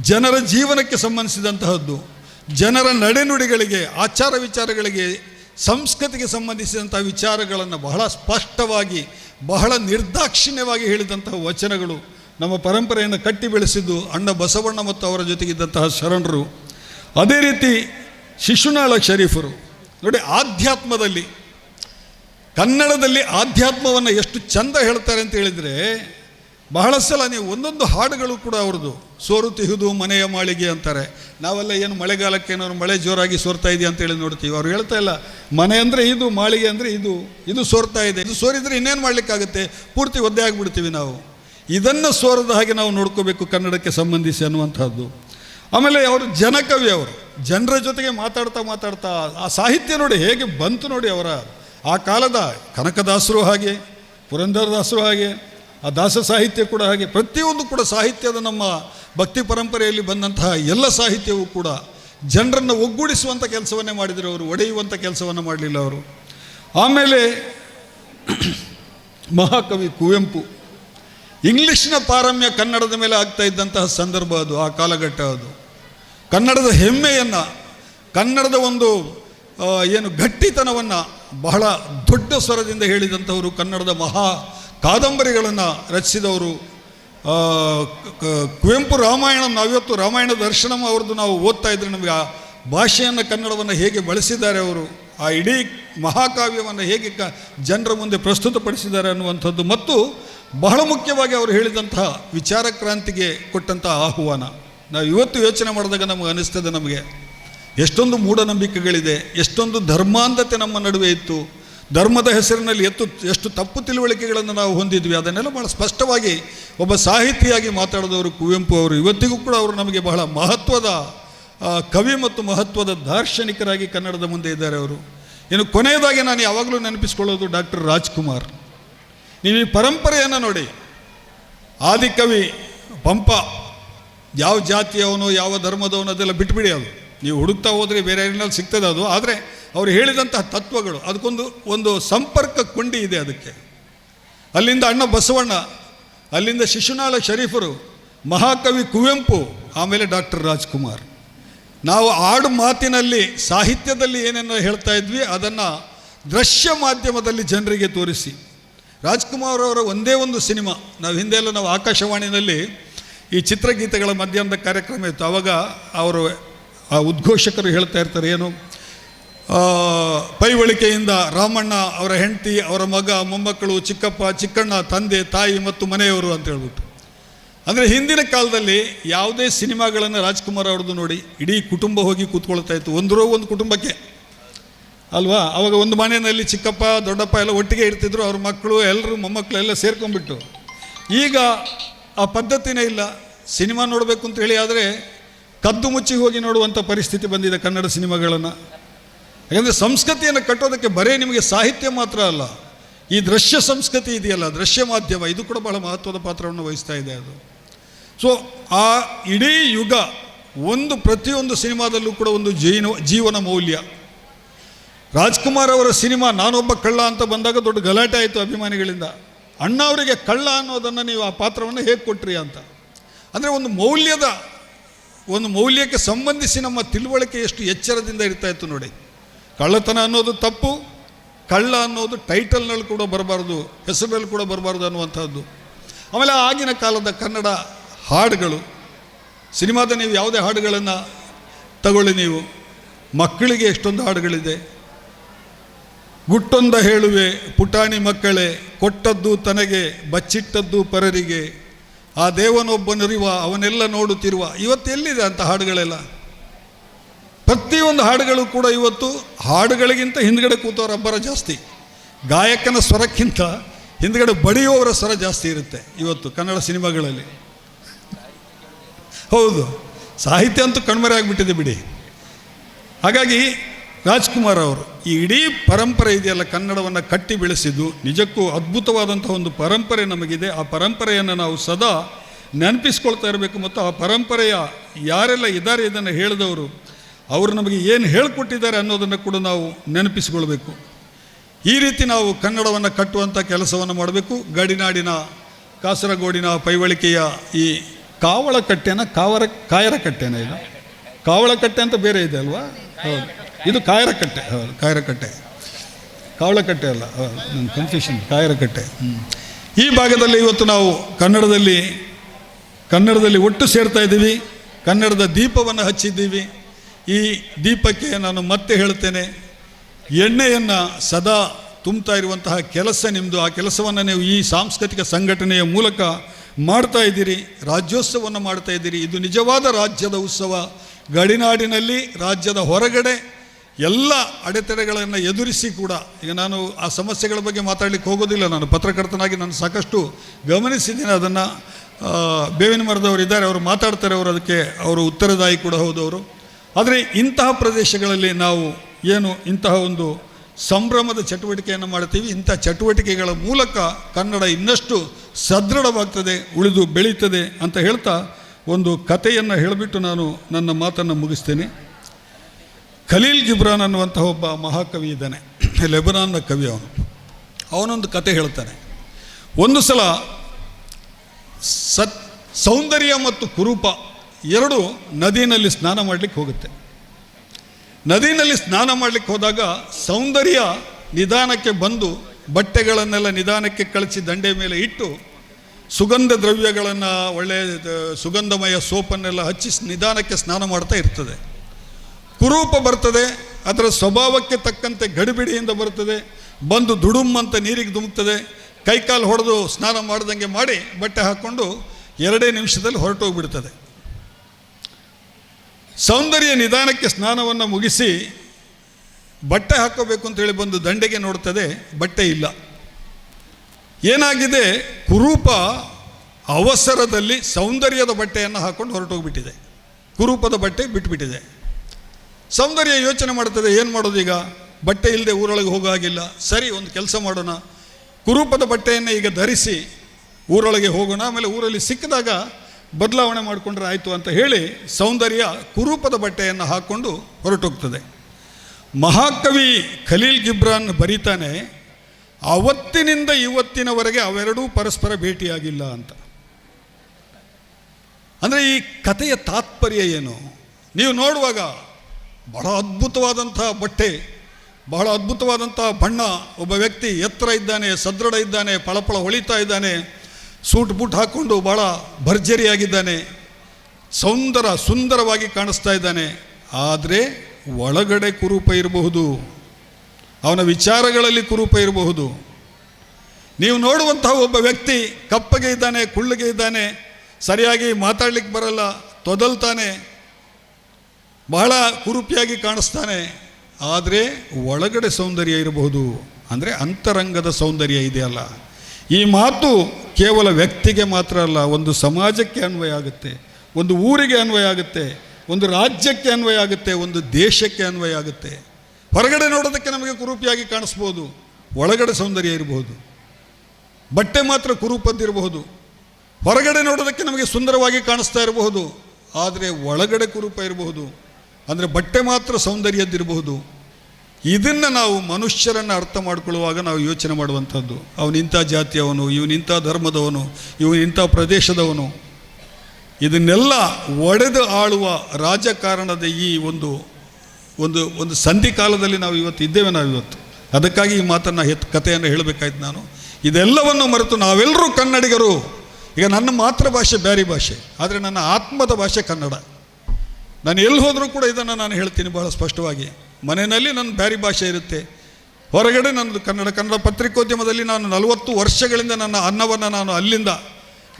ಜನರ ಜೀವನಕ್ಕೆ ಸಂಬಂಧಿಸಿದಂತಹದ್ದು. ಜನರ ನಡೆನುಡಿಗಳಿಗೆ, ಆಚಾರ ವಿಚಾರಗಳಿಗೆ, ಸಂಸ್ಕೃತಿಗೆ ಸಂಬಂಧಿಸಿದಂಥ ವಿಚಾರಗಳನ್ನು ಬಹಳ ಸ್ಪಷ್ಟವಾಗಿ, ಬಹಳ ನಿರ್ದಾಕ್ಷಿಣ್ಯವಾಗಿ ಹೇಳಿದಂತಹ ವಚನಗಳು ನಮ್ಮ ಪರಂಪರೆಯನ್ನು ಕಟ್ಟಿ ಬೆಳೆಸಿದ್ದು ಅಣ್ಣ ಬಸವಣ್ಣ ಮತ್ತು ಅವರ ಜೊತೆಗಿದ್ದಂತಹ ಶರಣರು. ಅದೇ ರೀತಿ ಶಿಶುನಾಳ ಶರೀಫರು. ನೋಡಿ, ಆಧ್ಯಾತ್ಮದಲ್ಲಿ, ಕನ್ನಡದಲ್ಲಿ ಆಧ್ಯಾತ್ಮವನ್ನು ಎಷ್ಟು ಚಂದ ಹೇಳ್ತಾರೆ ಅಂತ ಹೇಳಿದರೆ, ಬಹಳ ಸಲ ನೀವು ಒಂದೊಂದು ಹಾಡುಗಳು ಕೂಡ ಅವ್ರದ್ದು, ಸೋರು ತಿಹುದು ಮನೆಯ ಮಾಳಿಗೆ ಅಂತಾರೆ. ನಾವೆಲ್ಲ ಏನು ಮಳೆಗಾಲಕ್ಕೆ ಏನಾದ್ರು ಮಳೆ ಜೋರಾಗಿ ಸೋರ್ತಾ ಇದೆಯಾ ಅಂತೇಳಿ ನೋಡ್ತೀವಿ. ಅವ್ರು ಹೇಳ್ತಾ ಇಲ್ಲ, ಮನೆ ಅಂದರೆ ಇದು, ಮಾಳಿಗೆ ಅಂದರೆ ಇದು ಇದು ಸೋರ್ತಾ ಇದೆ. ಇದು ಸೋರಿದರೆ ಇನ್ನೇನು ಮಾಡಲಿಕ್ಕಾಗುತ್ತೆ? ಪೂರ್ತಿ ಒದ್ದೆ ಆಗಿಬಿಡ್ತೀವಿ ನಾವು. ಇದನ್ನು ಸ್ವರದ ಹಾಗೆ ನಾವು ನೋಡ್ಕೋಬೇಕು ಕನ್ನಡಕ್ಕೆ ಸಂಬಂಧಿಸಿ ಅನ್ನುವಂಥದ್ದು. ಆಮೇಲೆ ಅವರು ಜನಕವಿ ಅವರು. ಜನರ ಜೊತೆಗೆ ಮಾತಾಡ್ತಾ ಮಾತಾಡ್ತಾ ಆ ಸಾಹಿತ್ಯ ನೋಡಿ ಹೇಗೆ ಬಂತು ನೋಡಿ ಅವರ ಆ ಕಾಲದ ಕನಕದಾಸರು ಹಾಗೆ, ಪುರಂದರದಾಸರು ಹಾಗೆ, ಆ ದಾಸ ಸಾಹಿತ್ಯ ಕೂಡ ಹಾಗೆ ಪ್ರತಿಯೊಂದು ಕೂಡ ಸಾಹಿತ್ಯದ ನಮ್ಮ ಭಕ್ತಿ ಪರಂಪರೆಯಲ್ಲಿ ಬಂದಂತಹ ಎಲ್ಲ ಸಾಹಿತ್ಯವೂ ಕೂಡ ಜನರನ್ನು ಒಗ್ಗೂಡಿಸುವಂಥ ಕೆಲಸವನ್ನೇ ಮಾಡಿದರು ಅವರು ಒಡೆಯುವಂಥ ಕೆಲಸವನ್ನು ಮಾಡಲಿಲ್ಲ ಅವರು. ಆಮೇಲೆ ಮಹಾಕವಿ ಕುವೆಂಪು. ಇಂಗ್ಲಿಷ್ನ ಪಾರಮ್ಯ ಕನ್ನಡದ ಮೇಲೆ ಆಗ್ತಾ ಇದ್ದಂತಹ ಸಂದರ್ಭ ಅದು, ಆ ಕಾಲಘಟ್ಟ ಅದು. ಕನ್ನಡದ ಹೆಮ್ಮೆಯನ್ನು, ಕನ್ನಡದ ಒಂದು ಏನು ಗಟ್ಟಿತನವನ್ನು ಬಹಳ ದೊಡ್ಡ ಸ್ವರದಿಂದ ಹೇಳಿದಂಥವರು, ಕನ್ನಡದ ಮಹಾ ಕಾದಂಬರಿಗಳನ್ನು ರಚಿಸಿದವರು ಕುವೆಂಪು ರಾಮಾಯಣ, ನಾವಿವತ್ತು ರಾಮಾಯಣ ದರ್ಶನಂ ಅವ್ರದ್ದು ನಾವು ಓದ್ತಾ ಇದ್ರೆ ನಮಗೆ ಆ ಭಾಷೆಯನ್ನು, ಕನ್ನಡವನ್ನು ಹೇಗೆ ಬಳಸಿದ್ದಾರೆ ಅವರು. ಆ ಇಡೀ ಮಹಾಕಾವ್ಯವನ್ನು ಹೇಗೆ ಕ ಜನರ ಮುಂದೆ ಪ್ರಸ್ತುತಪಡಿಸಿದ್ದಾರೆ ಅನ್ನುವಂಥದ್ದು ಮತ್ತು ಬಹಳ ಮುಖ್ಯವಾಗಿ ಅವರು ಹೇಳಿದಂತಹ ವಿಚಾರ ಕ್ರಾಂತಿಗೆ ಕೊಟ್ಟಂಥ ಆಹ್ವಾನ. ನಾವು ಇವತ್ತು ಯೋಚನೆ ಮಾಡಿದಾಗ ನಮಗೆ ಅನಿಸ್ತದೆ ನಮಗೆ. ಎಷ್ಟೊಂದು ಮೂಢನಂಬಿಕೆಗಳಿದೆ, ಎಷ್ಟೊಂದು ಧರ್ಮಾಂಧತೆ ನಮ್ಮ ನಡುವೆ ಇತ್ತು. ಧರ್ಮದ ಹೆಸರಿನಲ್ಲಿ ಎತ್ತು, ಎಷ್ಟು ತಪ್ಪು ತಿಳುವಳಿಕೆಗಳನ್ನು ನಾವು ಹೊಂದಿದ್ವಿ, ಅದನ್ನೆಲ್ಲ ಭಾಳ ಸ್ಪಷ್ಟವಾಗಿ ಒಬ್ಬ ಸಾಹಿತಿಯಾಗಿ ಮಾತಾಡಿದವರು ಕುವೆಂಪು ಅವರು, ಇವತ್ತಿಗೂ ಕೂಡ ಅವರು ನಮಗೆ ಬಹಳ ಮಹತ್ವದ ಕವಿ ಮತ್ತು ಮಹತ್ವದ ದಾರ್ಶನಿಕರಾಗಿ ಕನ್ನಡದ ಮುಂದೆ ಇದ್ದಾರೆ ಅವರು. ಇನ್ನು ಕೊನೆಯದಾಗಿ ನಾನು ಯಾವಾಗಲೂ ನೆನಪಿಸ್ಕೊಳ್ಳೋದು ಡಾಕ್ಟರ್ ರಾಜ್ಕುಮಾರ್. ನೀವು ಈ ಪರಂಪರೆಯನ್ನು ನೋಡಿ. ಆದಿಕವಿ ಪಂಪ, ಯಾವ ಜಾತಿಯವನು ಯಾವ ಧರ್ಮದವನು ಅದೆಲ್ಲ ಬಿಟ್ಬಿಡಿ ಅದು. ನೀವು ಹುಡುಕ್ತಾ ಹೋದರೆ ಬೇರೆ ಏನಲ್ಲಿ ಸಿಗ್ತದೆ ಅದು. ಆದರೆ ಅವರು ಹೇಳಿದಂತಹ ತತ್ವಗಳು, ಅದಕ್ಕೊಂದು, ಒಂದು ಸಂಪರ್ಕ ಕೊಂಡಿ ಇದೆ ಅದಕ್ಕೆ. ಅಲ್ಲಿಂದ ಅಣ್ಣ ಬಸವಣ್ಣ, ಅಲ್ಲಿಂದ ಶಿಶುನಾಳ ಶರೀಫರು, ಮಹಾಕವಿ ಕುವೆಂಪು, ಆಮೇಲೆ ಡಾಕ್ಟರ್ ರಾಜ್ಕುಮಾರ್. ನಾವು ಆಡು ಮಾತಿನಲ್ಲಿ, ಸಾಹಿತ್ಯದಲ್ಲಿ ಏನೇನೋ ಹೇಳ್ತಾ ಇದ್ವಿ, ಅದನ್ನು ದೃಶ್ಯ ಮಾಧ್ಯಮದಲ್ಲಿ ಜನರಿಗೆ ತೋರಿಸಿ. ರಾಜ್ಕುಮಾರ್ ಅವರ ಒಂದೇ ಒಂದು ಸಿನಿಮಾ, ನಾವು ಹಿಂದೆಲ್ಲ ನಾವು ಆಕಾಶವಾಣಿಯಲ್ಲಿ ಈ ಚಿತ್ರಗೀತೆಗಳ ಮಧ್ಯಾಹ್ನದ ಕಾರ್ಯಕ್ರಮ ಇತ್ತು. ಆವಾಗ ಅವರು ಆ ಉದ್ಘೋಷಕರು ಹೇಳ್ತಾ ಇರ್ತಾರೆ, ಏನು ಪೈವಳಿಕೆಯಿಂದ ರಾಮಣ್ಣ ಅವರ ಹೆಂಡತಿ, ಅವರ ಮಗ, ಮೊಮ್ಮಕ್ಕಳು, ಚಿಕ್ಕಪ್ಪ, ಚಿಕ್ಕಣ್ಣ, ತಂದೆ, ತಾಯಿ ಮತ್ತು ಮನೆಯವರು ಅಂತ ಹೇಳ್ಬಿಟ್ಟು. ಅಂದರೆ ಹಿಂದಿನ ಕಾಲದಲ್ಲಿ ಯಾವುದೇ ಸಿನಿಮಾಗಳನ್ನು ರಾಜ್ಕುಮಾರ್ ಅವ್ರದ್ದು ನೋಡಿ ಇಡೀ ಕುಟುಂಬ ಹೋಗಿ ಕೂತ್ಕೊಳ್ತಾ ಇತ್ತು. ಒಂದು ರೋ ಒಂದು ಕುಟುಂಬಕ್ಕೆ. ಅಲ್ವಾ? ಅವಾಗ ಒಂದು ಮನೆಯಲ್ಲಿ ಚಿಕ್ಕಪ್ಪ, ದೊಡ್ಡಪ್ಪ ಎಲ್ಲ ಒಟ್ಟಿಗೆ ಇರ್ತಿದ್ರು. ಅವ್ರ ಮಕ್ಕಳು ಎಲ್ಲರೂ ಮೊಮ್ಮಕ್ಕಳು ಎಲ್ಲ ಸೇರ್ಕೊಂಡ್ಬಿಟ್ಟು. ಈಗ ಆ ಪದ್ಧತಿನೇ ಇಲ್ಲ. ಸಿನಿಮಾ ನೋಡಬೇಕು ಅಂತ ಹೇಳಿ ಆದರೆ ಕದ್ದು ಮುಚ್ಚಿ ಹೋಗಿ ನೋಡುವಂಥ ಪರಿಸ್ಥಿತಿ ಬಂದಿದೆ ಕನ್ನಡ ಸಿನಿಮಾಗಳನ್ನು. ಯಾಕಂದರೆ ಸಂಸ್ಕೃತಿಯನ್ನು ಕಟ್ಟೋದಕ್ಕೆ ಬರೀ ನಿಮಗೆ ಸಾಹಿತ್ಯ ಮಾತ್ರ ಅಲ್ಲ. ಈ ದೃಶ್ಯ ಸಂಸ್ಕೃತಿ ಇದೆಯಲ್ಲ, ದೃಶ್ಯ ಮಾಧ್ಯಮ, ಇದು ಕೂಡ ಬಹಳ ಮಹತ್ವದ ಪಾತ್ರವನ್ನು ವಹಿಸ್ತಾ ಇದೆ ಅದು. ಸೊ ಆ ಇಡೀ ಯುಗ ಒಂದು ಪ್ರತಿಯೊಂದು ಸಿನಿಮಾದಲ್ಲೂ ಕೂಡ ಒಂದು ಜೀನ ಜೀವನ ಮೌಲ್ಯ. ರಾಜ್ಕುಮಾರ್ ಅವರ ಸಿನಿಮಾ ನಾನೊಬ್ಬ ಕಳ್ಳ ಅಂತ ಬಂದಾಗ ದೊಡ್ಡ ಗಲಾಟೆ ಆಯಿತು ಅಭಿಮಾನಿಗಳಿಂದ. ಅಣ್ಣ ಅವರಿಗೆ ಕಳ್ಳ ಅನ್ನೋದನ್ನು ನೀವು ಆ ಪಾತ್ರವನ್ನು ಹೇಗೆ ಕೊಟ್ರಿ ಅಂತ. ಅಂದರೆ ಒಂದು ಮೌಲ್ಯದ, ಒಂದು ಮೌಲ್ಯಕ್ಕೆ ಸಂಬಂಧಿಸಿ ನಮ್ಮ ತಿಳುವಳಿಕೆ ಎಷ್ಟು ಎಚ್ಚರದಿಂದ ಇರ್ತಾ ಇತ್ತು ನೋಡಿ. ಕಳ್ಳತನ ಅನ್ನೋದು ತಪ್ಪು, ಕಳ್ಳ ಅನ್ನೋದು ಟೈಟಲ್ನಲ್ಲಿ ಕೂಡ ಬರಬಾರ್ದು, ಹೆಸರಲ್ಲಿ ಕೂಡ ಬರಬಾರ್ದು ಅನ್ನುವಂಥದ್ದು. ಆಮೇಲೆ ಆಗಿನ ಕಾಲದ ಕನ್ನಡ ಹಾಡುಗಳು. ಸಿನಿಮಾದ ನೀವು ಯಾವುದೇ ಹಾಡುಗಳನ್ನು ತಗೊಳ್ಳಿ ನೀವು. ಮಕ್ಕಳಿಗೆ ಎಷ್ಟೊಂದು ಹಾಡುಗಳಿದೆ. ಗುಟ್ಟೊಂದ ಹೇಳುವೆ, ಪುಟಾಣಿ ಮಕ್ಕಳೇ, ಕೊಟ್ಟದ್ದು ತನಗೆ, ಬಚ್ಚಿಟ್ಟದ್ದು ಪರರಿಗೆ. ಆ ದೇವನೊಬ್ಬನರಿವ ಅವನೆಲ್ಲ ನೋಡುತ್ತಿರುವ. ಇವತ್ತು ಎಲ್ಲಿದೆ ಅಂತ ಹಾಡುಗಳೆಲ್ಲ? ಪ್ರತಿಯೊಂದು ಹಾಡುಗಳು ಕೂಡ ಇವತ್ತು ಹಾಡುಗಳಿಗಿಂತ ಹಿಂದ್ಗಡೆ ಕೂತವರ ಅಬ್ಬರ ಜಾಸ್ತಿ. ಗಾಯಕನ ಸ್ವರಕ್ಕಿಂತ ಹಿಂದ್ಗಡೆ ಬಡಿಯುವವರ ಸ್ವರ ಜಾಸ್ತಿ ಇರುತ್ತೆ ಇವತ್ತು ಕನ್ನಡ ಸಿನಿಮಾಗಳಲ್ಲಿ. ಹೌದು. ಸಾಹಿತ್ಯ ಅಂತೂ ಕಣ್ಮರೆ ಆಗಿಬಿಟ್ಟಿದೆ ಬಿಡಿ. ಹಾಗಾಗಿ ರಾಜ್ಕುಮಾರ್ ಅವರು ಈ ಇಡೀ ಪರಂಪರೆ ಇದೆಯಲ್ಲ, ಕನ್ನಡವನ್ನು ಕಟ್ಟಿ ಬೆಳೆಸಿದ್ದು ನಿಜಕ್ಕೂ ಅದ್ಭುತವಾದಂಥ ಒಂದು ಪರಂಪರೆ ನಮಗಿದೆ. ಆ ಪರಂಪರೆಯನ್ನು ನಾವು ಸದಾ ನೆನಪಿಸ್ಕೊಳ್ತಾ ಇರಬೇಕು ಮತ್ತು ಆ ಪರಂಪರೆಯ ಯಾರೆಲ್ಲ ಇದ್ದಾರೆ ಇದನ್ನು ಹೇಳಿದವರು, ಅವರು ನಮಗೆ ಏನು ಹೇಳಿಕೊಟ್ಟಿದ್ದಾರೆ ಅನ್ನೋದನ್ನು ಕೂಡ ನಾವು ನೆನಪಿಸಿಕೊಳ್ಬೇಕು. ಈ ರೀತಿ ನಾವು ಕನ್ನಡವನ್ನು ಕಟ್ಟುವಂಥ ಕೆಲಸವನ್ನು ಮಾಡಬೇಕು. ಗಡಿನಾಡಿನ ಕಾಸರಗೋಡಿನ ಪೈವಳಿಕೆಯ ಈ ಕಾವಳ ಕಟ್ಟೆನ ಕಾವರ ಕಾಯರ ಕಟ್ಟೆನ ಇದು? ಕಾವಳ ಕಟ್ಟೆ ಅಂತ ಬೇರೆ ಇದೆ ಅಲ್ವಾ? ಹೌದು. ಇದು ಕಾಯರ ಕಟ್ಟೆ ಹೌದು ಕಾಯರ ಕಟ್ಟೆ ಅಲ್ಲ ನನ್ನ ಕನ್ಫ್ಯೂಷನ್ ಕಾಯರ ಕಟ್ಟೆ ಈ ಭಾಗದಲ್ಲಿ ಇವತ್ತು ನಾವು ಕನ್ನಡದಲ್ಲಿ ಕನ್ನಡದಲ್ಲಿ ಒಟ್ಟು ಸೇರ್ತಾ ಇದ್ದೀವಿ. ಕನ್ನಡದ ದೀಪವನ್ನು ಹಚ್ಚಿದ್ದೀವಿ. ಈ ದೀಪಕ್ಕೆ ನಾನು ಮತ್ತೆ ಹೇಳ್ತೇನೆ ಎಣ್ಣೆಯನ್ನು ಸದಾ ತುಂಬ್ತಾ ಇರುವಂತಹ ಕೆಲಸ ನಿಮ್ಮದು ಆ ಕೆಲಸವನ್ನು ನೀವು ಈ ಸಾಂಸ್ಕೃತಿಕ ಸಂಘಟನೆಯ ಮೂಲಕ ಮಾಡ್ತಾ ಇದ್ದೀರಿ, ರಾಜ್ಯೋತ್ಸವವನ್ನು ಮಾಡ್ತಾ ಇದ್ದೀರಿ. ಇದು ನಿಜವಾದ ರಾಜ್ಯದ ಉತ್ಸವ. ಗಡಿನಾಡಿನಲ್ಲಿ, ರಾಜ್ಯದ ಹೊರಗಡೆ ಎಲ್ಲ ಅಡೆತಡೆಗಳನ್ನು ಎದುರಿಸಿ ಕೂಡ, ಈಗ ನಾನು ಆ ಸಮಸ್ಯೆಗಳ ಬಗ್ಗೆ ಮಾತಾಡಲಿಕ್ಕೆ ಹೋಗೋದಿಲ್ಲ. ನಾನು ಪತ್ರಕರ್ತನಾಗಿ ನಾನು ಸಾಕಷ್ಟು ಗಮನಿಸಿದ್ದೀನಿ ಅದನ್ನು. ಬೇವಿನ ಮರದವರು ಇದ್ದಾರೆ, ಅವರು ಮಾತಾಡ್ತಾರೆ, ಅವರು ಅದಕ್ಕೆ, ಅವರು ಉತ್ತರದಾಯಿ ಕೂಡ ಹೌದವರು ಆದರೆ ಇಂತಹ ಪ್ರದೇಶಗಳಲ್ಲಿ ನಾವು ಏನು ಇಂತಹ ಒಂದು ಸಂಭ್ರಮದ ಚಟುವಟಿಕೆಯನ್ನು ಮಾಡ್ತೀವಿ ಇಂಥ ಚಟುವಟಿಕೆಗಳ ಮೂಲಕ ಕನ್ನಡ ಇನ್ನಷ್ಟು ಸದೃಢವಾಗ್ತದೆ, ಉಳಿದು ಬೆಳೀತದೆ ಅಂತ ಹೇಳ್ತಾ ಒಂದು ಕಥೆಯನ್ನು ಹೇಳಿಬಿಟ್ಟು ನಾನು ನನ್ನ ಮಾತನ್ನು ಮುಗಿಸ್ತೇನೆ. ಖಲೀಲ್ ಜಿಬ್ರಾನ್ ಅನ್ನುವಂತಹ ಒಬ್ಬ ಮಹಾಕವಿ ಇದ್ದಾನೆ. ಲೆಬನಾನ್ನ ಕವಿ ಅವನು. ಅವನೊಂದು ಕತೆ ಹೇಳ್ತಾನೆ. ಒಂದು ಸಲ ಸತ್, ಸೌಂದರ್ಯ ಮತ್ತು ಕುರೂಪ ಎರಡು ನದಿಯಲ್ಲಿ ಸ್ನಾನ ಮಾಡಲಿಕ್ಕೆ ಹೋಗುತ್ತೆ. ನದಿನಲ್ಲಿ ಸ್ನಾನ ಮಾಡಲಿಕ್ಕೆ ಹೋದಾಗ ಸೌಂದರ್ಯ ನಿಧಾನಕ್ಕೆ ಬಂದು ಬಟ್ಟೆಗಳನ್ನೆಲ್ಲ ನಿಧಾನಕ್ಕೆ ಕಳಿಸಿ ದಂಡೆ ಮೇಲೆ ಇಟ್ಟು ಸುಗಂಧ ದ್ರವ್ಯಗಳನ್ನು ಒಳ್ಳೆಯ ಸುಗಂಧಮಯ ಸೋಪನ್ನೆಲ್ಲ ಹಚ್ಚಿ ನಿಧಾನಕ್ಕೆ ಸ್ನಾನ ಮಾಡ್ತಾ ಇರ್ತದೆ. ಕುರೂಪ ಬರ್ತದೆ, ಅದರ ಸ್ವಭಾವಕ್ಕೆ ತಕ್ಕಂತೆ ಗಡಿಬಿಡಿಯಿಂದ ಬರ್ತದೆ, ಬಂದು ದುಡುಮ್ ಅಂತ ನೀರಿಗೆ ಧುಮುಕ್ತದೆ, ಕೈಕಾಲು ಹೊಡೆದು ಸ್ನಾನ ಮಾಡ್ದಂಗೆ ಮಾಡಿ ಬಟ್ಟೆ ಹಾಕ್ಕೊಂಡು ಎರಡೇ ನಿಮಿಷದಲ್ಲಿ ಹೊರಟೋಗ್ಬಿಡ್ತದೆ. ಸೌಂದರ್ಯ ನಿಧಾನಕ್ಕೆ ಸ್ನಾನವನ್ನು ಮುಗಿಸಿ ಬಟ್ಟೆ ಹಾಕೋಬೇಕು ಅಂತೇಳಿ ಬಂದು ದಂಡೆಗೆ ನೋಡ್ತದೆ, ಬಟ್ಟೆ ಇಲ್ಲ. ಏನಾಗಿದೆ? ಕುರೂಪ ಅವಸರದಲ್ಲಿ ಸೌಂದರ್ಯದ ಬಟ್ಟೆಯನ್ನು ಹಾಕ್ಕೊಂಡು ಹೊರಟೋಗ್ಬಿಟ್ಟಿದೆ. ಕುರೂಪದ ಬಟ್ಟೆ ಬಿಟ್ಬಿಟ್ಟಿದೆ. ಸೌಂದರ್ಯ ಯೋಚನೆ ಮಾಡ್ತದೆ ಏನು ಮಾಡೋದು ಈಗ? ಬಟ್ಟೆ ಇಲ್ಲದೆ ಊರೊಳಗೆ ಹೋಗೋ ಹಾಗಿಲ್ಲ ಸರಿ, ಒಂದು ಕೆಲಸ ಮಾಡೋಣ. ಕುರೂಪದ ಬಟ್ಟೆಯನ್ನು ಈಗ ಧರಿಸಿ ಊರೊಳಗೆ ಹೋಗೋಣ. ಆಮೇಲೆ ಊರಲ್ಲಿ ಸಿಕ್ಕಿದಾಗ ಬದಲಾವಣೆ ಮಾಡಿಕೊಂಡ್ರೆ ಆಯಿತು ಅಂತ ಹೇಳಿ ಸೌಂದರ್ಯ ಕುರೂಪದ ಬಟ್ಟೆಯನ್ನು ಹಾಕ್ಕೊಂಡು ಹೊರಟೋಗ್ತದೆ. ಮಹಾಕವಿ ಖಲೀಲ್ ಗಿಬ್ರಾನ್ ಬರೀತಾನೆ, ಅವತ್ತಿನಿಂದ ಇವತ್ತಿನವರೆಗೆ ಅವೆರಡೂ ಪರಸ್ಪರ ಭೇಟಿಯಾಗಿಲ್ಲ ಅಂತ. ಅಂದರೆ ಈ ಕಥೆಯ ತಾತ್ಪರ್ಯ ಏನು? ನೀವು ನೋಡುವಾಗ ಬಹಳ ಅದ್ಭುತವಾದಂಥ ಬಟ್ಟೆ, ಬಹಳ ಅದ್ಭುತವಾದಂಥ ಬಣ್ಣ, ಒಬ್ಬ ವ್ಯಕ್ತಿ ಎತ್ತರ ಇದ್ದಾನೆ, ಸದೃಢ ಇದ್ದಾನೆ, ಪಳಪಳ ಹೊಳಿತಾ ಇದ್ದಾನೆ ಸೂಟ್ ಬೂಟ್ ಹಾಕ್ಕೊಂಡು ಭಾಳ ಭರ್ಜರಿಯಾಗಿದ್ದಾನೆ. ಸೌಂದರ ಸುಂದರವಾಗಿ ಕಾಣಿಸ್ತಾ ಇದ್ದಾನೆ. ಆದರೆ ಒಳಗಡೆ ಕುರೂಪ ಇರಬಹುದು. ಅವನ ವಿಚಾರಗಳಲ್ಲಿ ಕುರೂಪ ಇರಬಹುದು. ನೀವು ನೋಡುವಂತಹ ಒಬ್ಬ ವ್ಯಕ್ತಿ ಕಪ್ಪಗೆ ಇದ್ದಾನೆ, ಕುಳ್ಳಗೆ ಇದ್ದಾನೆ, ಸರಿಯಾಗಿ ಮಾತಾಡ್ಲಿಕ್ಕೆ ಬರಲ್ಲ, ತೊದಲ್ತಾನೆ, ಬಹಳ ಕುರುಪಿಯಾಗಿ ಕಾಣಿಸ್ತಾನೆ. ಆದರೆ ಒಳಗಡೆ ಸೌಂದರ್ಯ ಇರಬಹುದು. ಅಂದರೆ ಅಂತರಂಗದ ಸೌಂದರ್ಯ ಇದೆಯಲ್ಲ. ಈ ಮಾತು ಕೇವಲ ವ್ಯಕ್ತಿಗೆ ಮಾತ್ರ ಅಲ್ಲ, ಒಂದು ಸಮಾಜಕ್ಕೆ ಅನ್ವಯ ಆಗುತ್ತೆ, ಒಂದು ಊರಿಗೆ ಅನ್ವಯ ಆಗುತ್ತೆ, ಒಂದು ರಾಜ್ಯಕ್ಕೆ ಅನ್ವಯ ಆಗುತ್ತೆ, ಒಂದು ದೇಶಕ್ಕೆ ಅನ್ವಯ ಆಗುತ್ತೆ. ಹೊರಗಡೆ ನೋಡೋದಕ್ಕೆ ನಮಗೆ ಕುರೂಪಿಯಾಗಿ ಕಾಣಿಸ್ಬೋದು, ಒಳಗಡೆ ಸೌಂದರ್ಯ ಇರಬಹುದು, ಬಟ್ಟೆ ಮಾತ್ರ ಕುರೂಪದ್ದಿರಬಹುದು, ಹೊರಗಡೆ ನೋಡೋದಕ್ಕೆ ನಮಗೆ ಸುಂದರವಾಗಿ ಕಾಣಿಸ್ತಾ ಇರಬಹುದು, ಆದರೆ ಒಳಗಡೆ ಕುರೂಪ ಇರಬಹುದು, ಅಂದರೆ ಬಟ್ಟೆ ಮಾತ್ರ ಸೌಂದರ್ಯದ್ದಿರಬಹುದು ಇದನ್ನು ನಾವು ಮನುಷ್ಯರನ್ನು ಅರ್ಥ ಮಾಡಿಕೊಳ್ಳುವಾಗ ನಾವು ಯೋಚನೆ ಮಾಡುವಂಥದ್ದು. ಅವನಿಂಥ ಜಾತಿಯವನು, ಇವನು ಇಂಥ ಧರ್ಮದವನು, ಇವನು ಇಂಥ ಪ್ರದೇಶದವನು. ಇದನ್ನೆಲ್ಲ ಒಡೆದು ಆಳುವ ರಾಜಕಾರಣದ ಈ ಒಂದು ಒಂದು ಒಂದು ಸಂಧಿ ಕಾಲದಲ್ಲಿ ನಾವು ಇವತ್ತು ಇದ್ದೇವೆ ನಾವು ಇವತ್ತು. ಅದಕ್ಕಾಗಿ ಈ ಮಾತನ್ನು ಹೆತ್, ಕಥೆಯನ್ನು ಹೇಳಬೇಕಾಯ್ತು ನಾನು. ಇದೆಲ್ಲವನ್ನು ಮರೆತು ನಾವೆಲ್ಲರೂ ಕನ್ನಡಿಗರು. ಈಗ ನನ್ನ ಮಾತೃಭಾಷೆ ಬ್ಯಾರಿ ಭಾಷೆ, ಆದರೆ ನನ್ನ ಆತ್ಮದ ಭಾಷೆ ಕನ್ನಡ. ನಾನು ಎಲ್ಲಿ ಹೋದರೂ ಕೂಡ ಇದನ್ನು ನಾನು ಹೇಳ್ತೀನಿ ಭಾಳ ಸ್ಪಷ್ಟವಾಗಿ. ಮನೆಯಲ್ಲಿ ನನ್ನ ಬ್ಯಾರಿ ಭಾಷೆ ಇರುತ್ತೆ. ಹೊರಗಡೆ ನನ್ನದು ಕನ್ನಡ ಕನ್ನಡ ಪತ್ರಿಕೋದ್ಯಮದಲ್ಲಿ ನಾನು ನಲವತ್ತು ವರ್ಷಗಳಿಂದ ನನ್ನ ಅನ್ನವನ್ನು ನಾನು ಅಲ್ಲಿಂದ,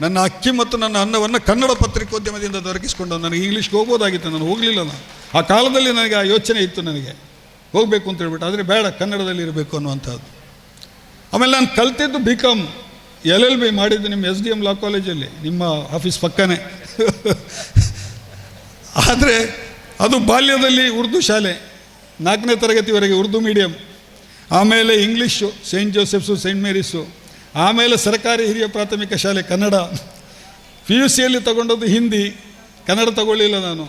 ನನ್ನ ಅಕ್ಕಿ ಮತ್ತು ನನ್ನ ಅನ್ನವನ್ನು ಕನ್ನಡ ಪತ್ರಿಕೋದ್ಯಮದಿಂದ ದೊರಕಿಸಿಕೊಂಡು ನನಗೆ ಇಂಗ್ಲೀಷ್ಗೆ ಹೋಗ್ಬೋದಾಗಿತ್ತು ನಾನು ಹೋಗಲಿಲ್ಲ ನಾನು. ಆ ಕಾಲದಲ್ಲಿ ನನಗೆ ಆ ಯೋಚನೆ ಇತ್ತು ನನಗೆ. ಹೋಗಬೇಕು ಅಂತ ಹೇಳ್ಬಿಟ್ಟು, ಆದರೆ ಬೇಡ, ಕನ್ನಡದಲ್ಲಿ ಇರಬೇಕು ಅನ್ನುವಂಥದ್ದು. ಆಮೇಲೆ ನಾನು ಕಲ್ತಿದ್ದು B Com L L B ಮಾಡಿದ್ದು ನಿಮ್ಮ ಎಸ್ ಡಿ ಎಂ ಲಾ ಕಾಲೇಜಲ್ಲಿ, ನಿಮ್ಮ ಆಫೀಸ್ ಪಕ್ಕನೇ. ಆದರೆ ಅದು ಬಾಲ್ಯದಲ್ಲಿ ಉರ್ದು ಶಾಲೆ, ನಾಲ್ಕನೇ ತರಗತಿವರೆಗೆ ಉರ್ದು ಮೀಡಿಯಂ ಆಮೇಲೆ English Saint Joseph's Saint Mary's ಆಮೇಲೆ ಸರ್ಕಾರಿ ಹಿರಿಯ ಪ್ರಾಥಮಿಕ ಶಾಲೆ ಕನ್ನಡ ಪಿ ಯು ಸಿಯಲ್ಲಿ ತಗೊಂಡದ್ದು ಹಿಂದಿ, ಕನ್ನಡ ತಗೊಳ್ಳಿಲ್ಲ ನಾನು.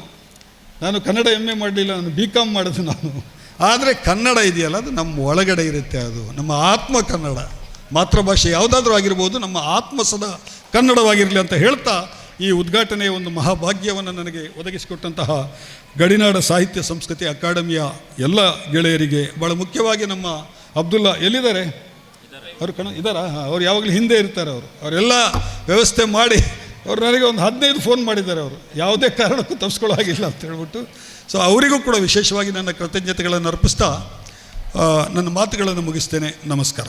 ನಾನು ಕನ್ನಡ ಎಂ ಎ ಮಾಡಲಿಲ್ಲ, ನಾನು ಬಿ ಕಾಮ್ ಮಾಡಿದೆ ನಾನು. ಆದರೆ ಕನ್ನಡ ಇದೆಯಲ್ಲ, ಅದು ನಮ್ಮ ಒಳಗಡೆ ಇರುತ್ತೆ ಅದು. ನಮ್ಮ ಆತ್ಮ ಕನ್ನಡ. ಮಾತೃಭಾಷೆ ಯಾವುದಾದ್ರೂ ಆಗಿರ್ಬೋದು, ನಮ್ಮ ಆತ್ಮ ಸದಾ ಕನ್ನಡವಾಗಿರಲಿ ಅಂತ ಹೇಳ್ತಾ ಈ ಉದ್ಘಾಟನೆಯ ಒಂದು ಮಹಾಭಾಗ್ಯವನ್ನು ನನಗೆ ಒದಗಿಸಿಕೊಟ್ಟಂತಹ ಗಡಿನಾಡ ಸಾಹಿತ್ಯ ಸಂಸ್ಕೃತಿ ಅಕಾಡೆಮಿಯ ಎಲ್ಲ ಗೆಳೆಯರಿಗೆ ಭಾಳ ಮುಖ್ಯವಾಗಿ ನಮ್ಮ ಅಬ್ದುಲ್ಲಾ ಎಲ್ಲಿದ್ದಾರೆ? ಅವರು ಕಣ, ಇದ್ದಾರಾ? ಅವ್ರು ಯಾವಾಗಲೂ ಹಿಂದೆ ಇರ್ತಾರೆ ಅವರು. ಅವರೆಲ್ಲ ವ್ಯವಸ್ಥೆ ಮಾಡಿ, ಅವ್ರು ನನಗೆ ಒಂದು ಹದಿನೈದು ಫೋನ್ ಮಾಡಿದ್ದಾರೆ ಅವರು. ಯಾವುದೇ ಕಾರಣಕ್ಕೂ ತಪ್ಪಿಸ್ಕೊಳ್ಳೋ ಹಾಗಿಲ್ಲ ಅಂತ ಹೇಳ್ಬಿಟ್ಟು. ಸೊ ಅವರಿಗೂ ಕೂಡ ವಿಶೇಷವಾಗಿ ನನ್ನ ಕೃತಜ್ಞತೆಗಳನ್ನು ಅರ್ಪಿಸ್ತಾ ನನ್ನ ಮಾತುಗಳನ್ನು ಮುಗಿಸ್ತೇನೆ. ನಮಸ್ಕಾರ.